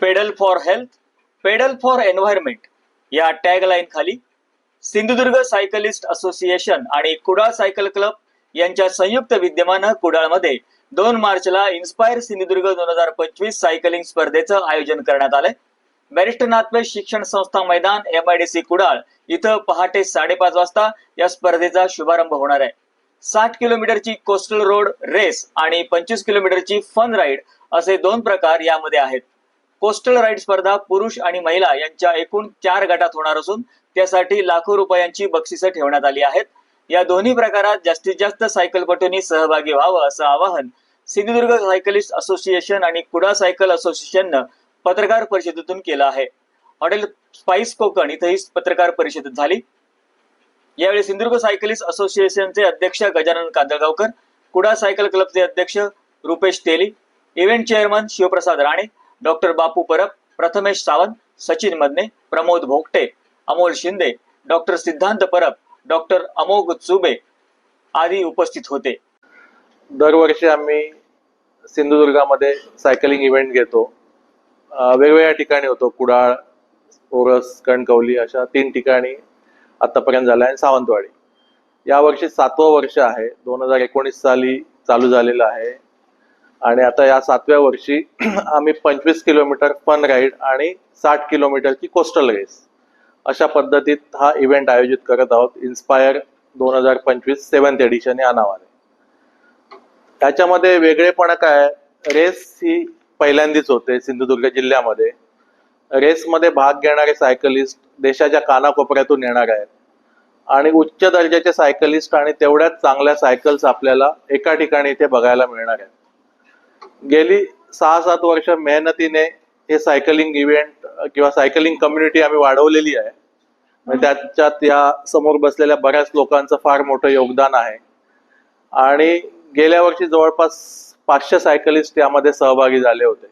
Pedal for health pedal for environment या tagline खाली Sindhudurg cyclist association आणि कुडाळ सायकल क्लब यांच्या संयुक्त विद्यमानं कुडाळमध्ये दोन मार्चला इन्स्पायर सिंधुदुर्ग दोन हजार पंचवीस सायकलिंग स्पर्धेचं आयोजन करण्यात आलंय. बॅरिस्टर नाथवे शिक्षण संस्था मैदान M I D C Kudal इथं पहाटे साडेपाच वाजता या स्पर्धेचा शुभारंभ होणार आहे. साठ किलोमीटरची कोस्टल रोड रेस आणि पंचवीस किलोमीटरची फन राईड असे दोन प्रकार यामध्ये आहेत. कोस्टल राईड स्पर्धा पुरुष आणि महिला यांच्या एकूण चार गटात होणार असून त्यासाठी लाखो रुपयांची बक्षिसं ठेवण्यात आली आहेत. या दोन्ही प्रकारात जास्तीत जास्त सायकलपटूंनी सहभागी व्हावं असं आवाहन सिंधुदुर्ग सायकलिस्ट असोसिएशन आणि कुडा सायकल असोसिएशननं पत्रकार परिषदेतून केलं आहे. हॉटेल स्पाइस कोकण इथं ही पत्रकार परिषद झाली. यावेळी सिंधुदुर्ग सायकलिस्ट असोसिएशनचे अध्यक्ष गजानन कांदळगावकर कुडा सायकल क्लबचे अध्यक्ष Rupesh Teli event chairman Shivprasad Rane doctor Bapu Parab Prathamesh Sawant Sachin Madne Pramod Bhogate Amol Shinde doctor Siddhant Parab doctor अमोघ चुबे आदी उपस्थित होते. दरवर्षी आम्ही सिंधुदुर्गामध्ये सायकलिंग इव्हेंट घेतो. वेगवेगळ्या ठिकाणी होतो. कुडाळ ओरस कणकवली अशा तीन ठिकाणी आतापर्यंत झालं आहे सावंतवाडी. यावर्षी सातवं वर्ष आहे. दोन हजार एकोणीस साली चालू झालेलं आहे. आणि आता या सातव्या वर्षी आम्ही पंचवीस किलोमीटर फन राईड आणि साठ किलोमीटरची कोस्टल रेस अशा पद्धतीत हा इव्हेंट आयोजित करत आहोत. इन्स्पायर दोन हजार पंचवीस सेवन्थ एडिशन या नावाने. त्याच्यामध्ये वेगळेपणा काय रेस ही पहिल्यांदीच होते सिंधुदुर्ग जिल्ह्यामध्ये. रेसमध्ये भाग घेणारे सायकलिस्ट देशाच्या कानाकोपऱ्यातून येणार आहेत. आणि उच्च दर्जाचे सायकलिस्ट आणि तेवढ्याच चांगल्या सायकल्स आपल्याला एका ठिकाणी इथे बघायला मिळणार आहेत. गेली सहा सात वर्ष मेहनतीने हे सायकलिंग इव्हेंट किंवा सायकलिंग कम्युनिटी आम्ही वाढवलेली आहे. त्याच्यात या समोर बसलेल्या बऱ्याच लोकांचं फार मोठं योगदान आहे. आणि गेल्या वर्षी जवळपास पाचशे सायकलिस्ट यामध्ये सहभागी झाले होते.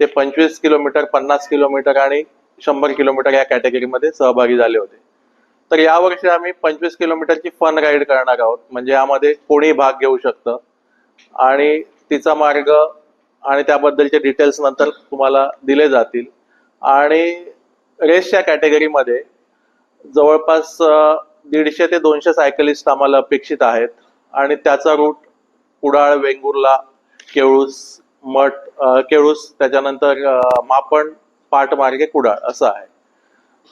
ते पंचवीस किलोमीटर पन्नास किलोमीटर आणि शंभर किलोमीटर या कॅटेगरीमध्ये सहभागी झाले होते. तर यावर्षी आम्ही पंचवीस किलोमीटरची फन राईड करणार आहोत. म्हणजे यामध्ये कोणी भाग घेऊ शकतं. आणि तिचा मार्ग आणि त्याबद्दलचे डिटेल्स नंतर तुम्हाला दिले जातील. आणि रेसच्या कॅटेगरीमध्ये जवळपास दीडशे ते दोनशे सायकलिस्ट आम्हाला अपेक्षित आहेत. आणि त्याचा रूट कुडाळ वेंगुर्ला केळूस मठ केळूस त्याच्यानंतर मापण पाटमार्गे कुडाळ असं आहे.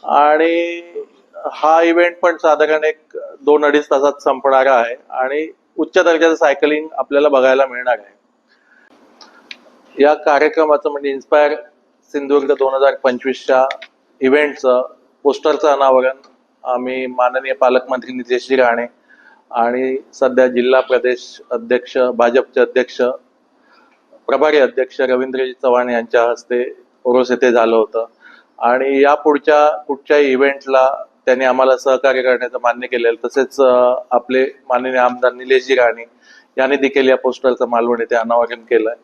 आणि हा इव्हेंट पण साधारण एक दोन अडीच तासात संपणारा आहे. आणि उच्च दर्जाचं सायकलिंग आपल्याला बघायला मिळणार आहे. या कार्यक्रमाचं म्हणजे इन्स्पायर सिंधुदुर्ग दोन हजार पंचवीसच्या इव्हेंटचं पोस्टरचं अनावरण आम्ही माननीय पालकमंत्री नितेशजी राणे आणि सध्या जिल्हा प्रदेश अध्यक्ष भाजपचे अध्यक्ष प्रभारी अध्यक्ष रवींद्रजी चव्हाण यांच्या हस्ते ओरोस येथे झालं होतं. आणि या पुढच्या कुठच्याही इव्हेंटला त्यांनी आम्हाला सहकार्य करण्याचं मान्य केलेलं तसेच आपले माननीय आमदार निलेशजी राणे यांनी देखील या पोस्टरचं मालवण येथे अनावरण केलंय.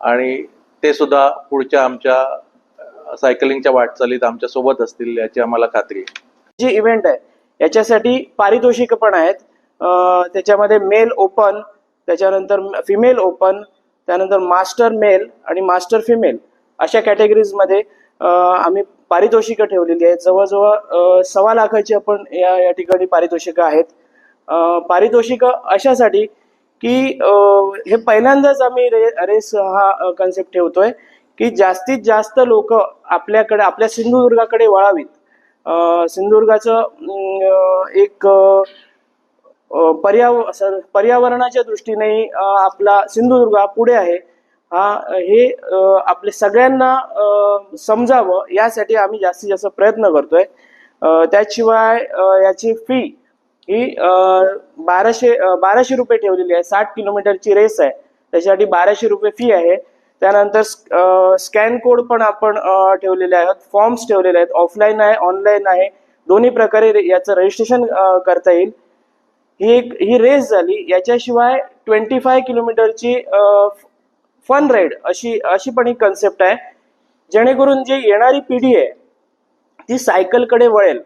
आणि ते सुद्धा पुढच्या आमच्या सायकलिंगच्या वाटचालीत आमच्यासोबत असतील याची आम्हाला खात्री आहे. जी इव्हेंट आहे याच्यासाठी पारितोषिक पण आहेत. त्याच्यामध्ये मेल ओपन त्याच्यानंतर फिमेल ओपन त्यानंतर मास्टर मेल आणि मास्टर फिमेल अशा कॅटेगरीजमध्ये आम्ही पारितोषिकं ठेवलेली आहेत. जवळजवळ सव्वा लाखाची आपण या या ठिकाणी पारितोषिकं आहेत. पारितोषिकं अशासाठी की हे पहिल्यांदाच आम्ही रे रेस हा कन्सेप्ट ठेवतोय की जास्तीत जास्त लोक आपल्याकडे आपल्या सिंधुदुर्गाकडे वळावीत. सिंधुदुर्गाचं एक पर्याव पर्यावरणाच्या दृष्टीने आपला सिंधुदुर्ग हा पुढे आहे. हा हे आपले सगळ्यांना समजावं यासाठी आम्ही जास्तीत जास्त प्रयत्न करतोय. त्याशिवाय याची फी ही बाराशे बाराशे रुपये ठेवलेली आहे. साठ किलोमीटरची रेस आहे. त्याच्यासाठी बाराशे रुपये फी आहे. त्यानंतर स्कॅन कोड पण आपण ठेवलेले आहेत. फॉर्म्स ठेवलेले आहेत. ऑफलाईन आहे ऑनलाईन आहे. दोन्ही प्रकारे याचं रजिस्ट्रेशन करता येईल. ही एक ही रेस झाली. याच्याशिवाय ट्वेंटी फाय किलोमीटरची फन राईड अशी अशी पण एक कन्सेप्ट आहे. जेणेकरून जी येणारी पिढी आहे ती सायकलकडे वळेल.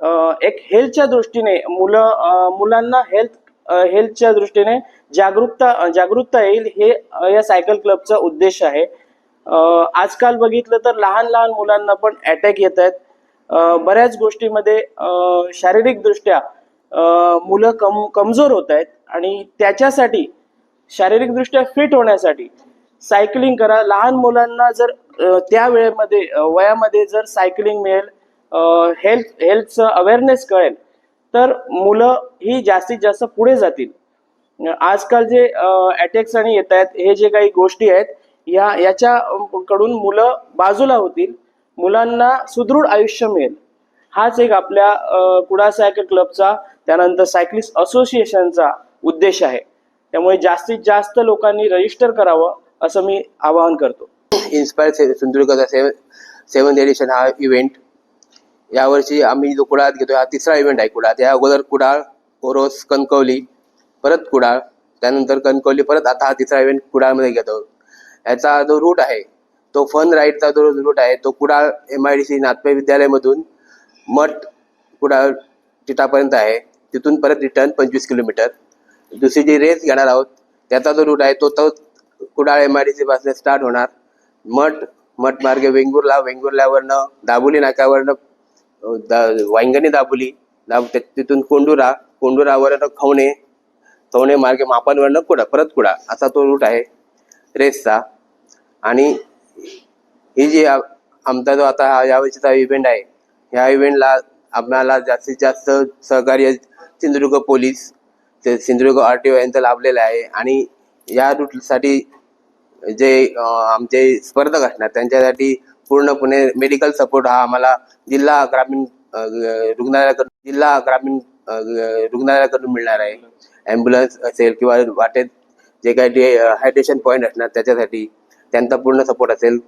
एक हेल्थच्या दृष्टीने मुलं मुलांना हेल्थ हेल्थच्या दृष्टीने जागरूकता जागरूकता येईल हे या सायकल क्लबचा उद्देश आहे. आजकाल बघितलं तर लहान लहान मुलांना पण अटॅक येत आहेत. बऱ्याच गोष्टीमध्ये शारीरिकदृष्ट्या मुलं कम कमजोर होत आहेत आणि त्याच्यासाठी शारीरिकदृष्ट्या फिट होण्यासाठी सायकलिंग करा. लहान मुलांना जर त्या वेळेमध्ये वयामध्ये जर सायकलिंग मिळेल हेल्थ हेल्थचं अवेअरनेस कळेल. तर मुलं ही जास्तीत जास्त पुढे जातील. आजकाल जे अटॅक्स आणि येत आहेत हे जे काही गोष्टी आहेत या याच्याकडून मुलं बाजूला होतील. मुलांना सुदृढ आयुष्य मिळेल. हाच एक आपल्या कुडा सायकल क्लबचा त्यानंतर सायकलिस्ट असोसिएशनचा उद्देश आहे. त्यामुळे जास्तीत जास्त लोकांनी रजिस्टर करावं असं मी आवाहन करतो. इन्स्पायर से सिंधुदुर्गचा सेवन सेवन एडिशन हा इव्हेंट यावर्षी आम्ही जो कुडाळात घेतो हा तिसरा इव्हेंट आहे कुडाळ. त्या अगोदर कुडाळ ओरोस कणकवली परत कुडाळ त्यानंतर कणकवली परत आता हा तिसरा इव्हेंट कुडाळमध्ये घेतो. याचा जो रूट आहे तो फन राईडचा जो रूट आहे तो Kudal M I D C Nath Pai विद्यालयामधून Math Kudal तिटापर्यंत आहे. तिथून परत रिटर्न पंचवीस किलोमीटर. दुसरी जी रेस घेणार आहोत त्याचा जो रूट आहे तो तो Kudal M I D C पासून स्टार्ट होणार. मठ मठ मार्गे वेंगुर्ला वेंगुर्ल्यावरनं दाबोली नाक्यावरनं दा वांगणी दाबली. दाब तिथून कोंडुरा कोंडुरावरनं खवणे खवणे मार्गे मापांवरनं कुडा परत कुडा. असा तो रूट आहे रेसचा. आणि ही जी आमचा जो आता हा यावर्षीचा इव्हेंट आहे ह्या इव्हेंटला आम्हाला जास्तीत जास्त सहकार्य सिंधुदुर्ग पोलीस ते सिंधुदुर्ग आर टी ओ यांचं लाभलेलं आहे. आणि या रूटसाठी जे आमचे स्पर्धक असणार त्यांच्यासाठी पूर्णपणे मेडिकल सपोर्ट हा आम्हाला जिल्हा ग्रामीण रुग्णालयाकडून जिल्हा ग्रामीण रुग्णालयाकडून मिळणार आहे. ॲम्ब्युलन्स असेल किंवा वाटेत जे काही हायड्रेशन पॉईंट असणार त्याच्यासाठी त्यांचा पूर्ण सपोर्ट असेल.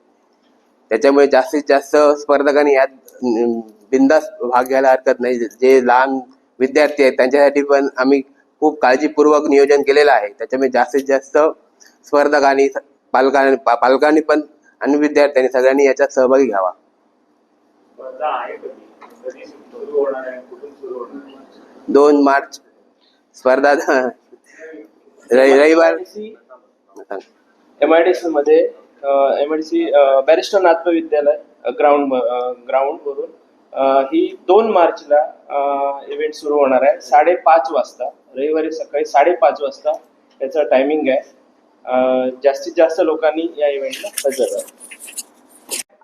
त्याच्यामुळे जास्तीत जास्त स्पर्धकांनी यात बिंदास बिनधास्त भाग घ्यायला हरकत नाही. जे लहान विद्यार्थी आहेत त्यांच्यासाठी पण आम्ही खूप काळजीपूर्वक नियोजन केलेलं आहे. त्याच्यामुळे जास्तीत जास्त स्पर्धकांनी पालकांनी पा- पालकांनी पण आणि विद्यार्थ्यांनी सगळ्यांनी याच्यात सहभागी घ्यावा दोन मार्च स्पर्धा रवि- रविवार. एम आय डी सी मध्ये M I D C barrister Nath Pai विद्यालय ग्राउंड ग्राउंड वरून ही दोन मार्चला इव्हेंट सुरू होणार आहे. साडेपाच वाजता रविवारी सकाळी साडेपाच वाजता त्याचं टायमिंग आहे. जास्तीत जास्त लोकांनी या इव्हेंटला हजर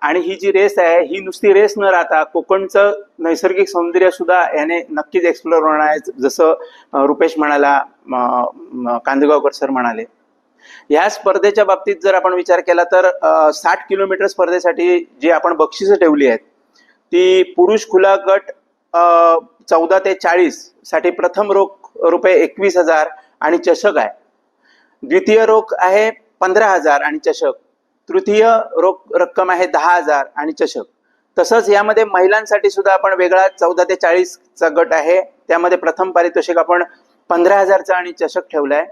आणि ही जी रेस आहे ही नुसती रेस न राहता कोकणचं नैसर्गिक सौंदर्य सुद्धा याने नक्कीच एक्सप्लोर होणार आहे. जसं रुपेश म्हणाला कांदेगावकर कांदगावकर सर म्हणाले. ह्या स्पर्धेच्या बाबतीत जर आपण विचार केला तर साठ किलोमीटर स्पर्धेसाठी जी आपण बक्षिसं ठेवली आहेत ती पुरुष खुला गट चौदा ते चाळीससाठी प्रथम रोख रुपये एकवीस हजार आणि चषक आहे. द्वितीय रोख आहे पंधरा हजार आणि चषक. तृतीय रोख रक्कम आहे दहा हजार आणि चषक. तसंच यामध्ये महिलांसाठी सुद्धा आपण वेगळा चौदा ते चाळीसचा गट आहे. त्यामध्ये प्रथम पारितोषिक आपण पंधरा हजारचा आणि चषक ठेवलाय.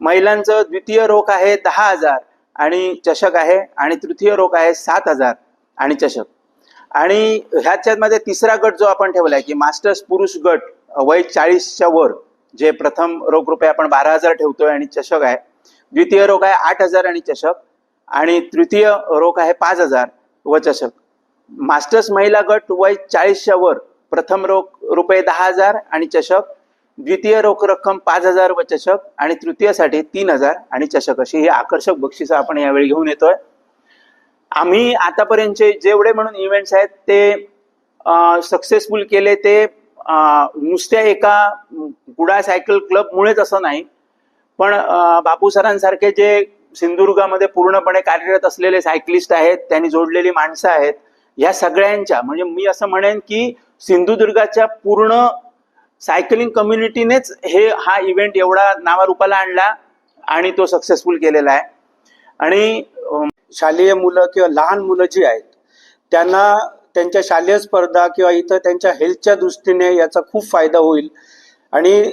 महिलांचं द्वितीय रोख आहे दहा हजार आणि चषक आहे आणि तृतीय रोख आहे सात हजार आणि चषक. आणि ह्याच्यामध्ये तिसरा गट जो आपण ठेवलाय की मास्टर्स पुरुष गट वय चाळीसच्या वर जे प्रथम रोख रुपये आपण बारा हजार ठेवतोय आणि चषक आहे द्वितीय रोख आहे आठ हजार आणि चषक. आणि तृतीय रोख आहे पाच हजार व चषक. मास्टर्स महिला गट वय चाळीसच्या वर प्रथम रोख रुपये दहा हजार आणि चषक. द्वितीय रोख रक्कम पाच हजार व चषक. आणि तृतीयसाठी तीन हजार आणि चषक अशी ही आकर्षक बक्षिसं आपण यावेळी घेऊन येतोय. आम्ही आतापर्यंतचे जेवढे म्हणून इव्हेंट्स आहेत ते सक्सेसफुल केले ते नुसत्या एका गुडा सायकल क्लबमुळेच असं नाही. पण बापू सरांसारखे जे सिंधुदुर्गामध्ये पूर्णपणे कार्यरत असलेले सायकलिस्ट आहेत त्यांनी जोडलेली माणसं आहेत ह्या सगळ्यांच्या म्हणजे मी असं म्हणेन की सिंधुदुर्गाच्या पूर्ण सायकलिंग कम्युनिटीनेच हे हा इव्हेंट एवढा नावारूपाला आणला आणि तो सक्सेसफुल केलेला आहे. आणि शालेय मुलं किंवा लहान मुलं जी आहेत त्यांना त्यांच्या शालेय स्पर्धा किंवा इथं त्यांच्या हेल्थच्या दृष्टीने याचा खूप फायदा होईल. आणि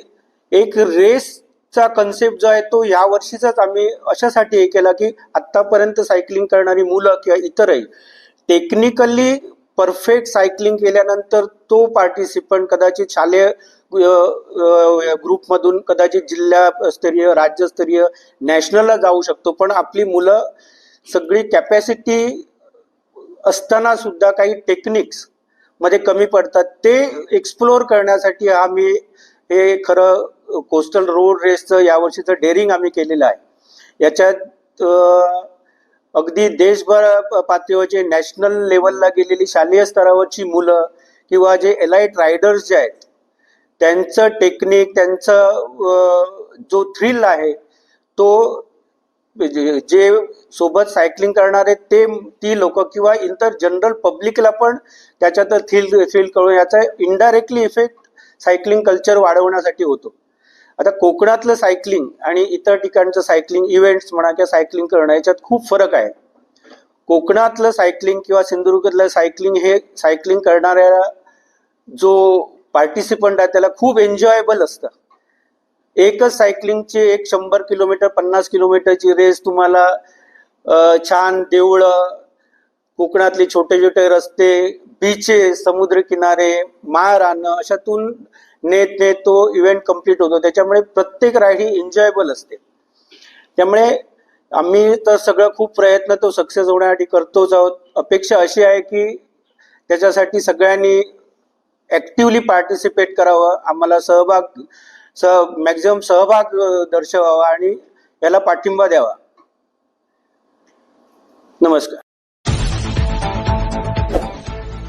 एक रेस चा कन्सेप्ट जो आहे तो ह्या वर्षीचाच आम्ही अशासाठी हे केला की आत्तापर्यंत सायकलिंग करणारी मुलं किंवा इतरही टेक्निकली परफेक्ट सायकलिंग केल्यानंतर तो पार्टिसिपंट कदाचित शालेय ग्रुपमधून कदाचित जिल्हास्तरीय राज्यस्तरीय नॅशनलला जाऊ शकतो. पण आपली मुलं सगळी कॅपॅसिटी असताना सुद्धा काही टेक्निक्समध्ये कमी पडतात. ते एक्सप्लोर करण्यासाठी आम्ही हे खरं कोस्टल रोड रेसचं यावर्षीचं डेअरिंग आम्ही केलेलं आहे. याच्यात अगदी देशभर पातळीवरचे नॅशनल लेवलला गेलेली शालेय स्तरावरची मुलं किंवा जे एलाइट रायडर्स जे आहेत त्यांचं टेक्निक त्यांचं जो थ्रिल आहे तो जे जे सोबत सायकलिंग करणारे ते ती लोक किंवा इतर जनरल पब्लिकला पण त्याच्यात थ्रिल थ्रिल करून याचा इनडायरेक्टली इफेक्ट सायकलिंग कल्चर वाढवण्यासाठी होतो. आता कोकणातलं सायकलिंग आणि इतर ठिकाणचं सायकलिंग इव्हेंट्स म्हणा किंवा सायकलिंग करणं याच्यात खूप फरक आहे. कोकणातलं सायकलिंग किंवा सिंधुदुर्गातलं सायकलिंग हे सायकलिंग करणाऱ्या जो पार्टिसिपंट आहे त्याला खूप एन्जॉयबल असतं. एकच सायकलिंगची एक शंभर किलोमीटर पन्नास किलोमीटरची रेस तुम्हाला छान देवळं कोकणातले छोटे छोटे रस्ते बीचेस समुद्रकिनारे माळ रानं अशातून नेत नेत तो इव्हेंट कंप्लीट होतो. त्याच्यामुळे प्रत्येक राईड ही एन्जॉयबल असते. त्यामुळे आम्ही तर सगळं खूप प्रयत्न तो सक्सेस होण्यासाठी करतोच आहोत. अपेक्षा अशी आहे की त्याच्यासाठी सगळ्यांनी ऍक्टिव्हली पार्टिसिपेट करावं. आम्हाला सहभाग सह मॅक्झिमम सहभाग दर्शवावा आणि याला पाठिंबा द्यावा. नमस्कार.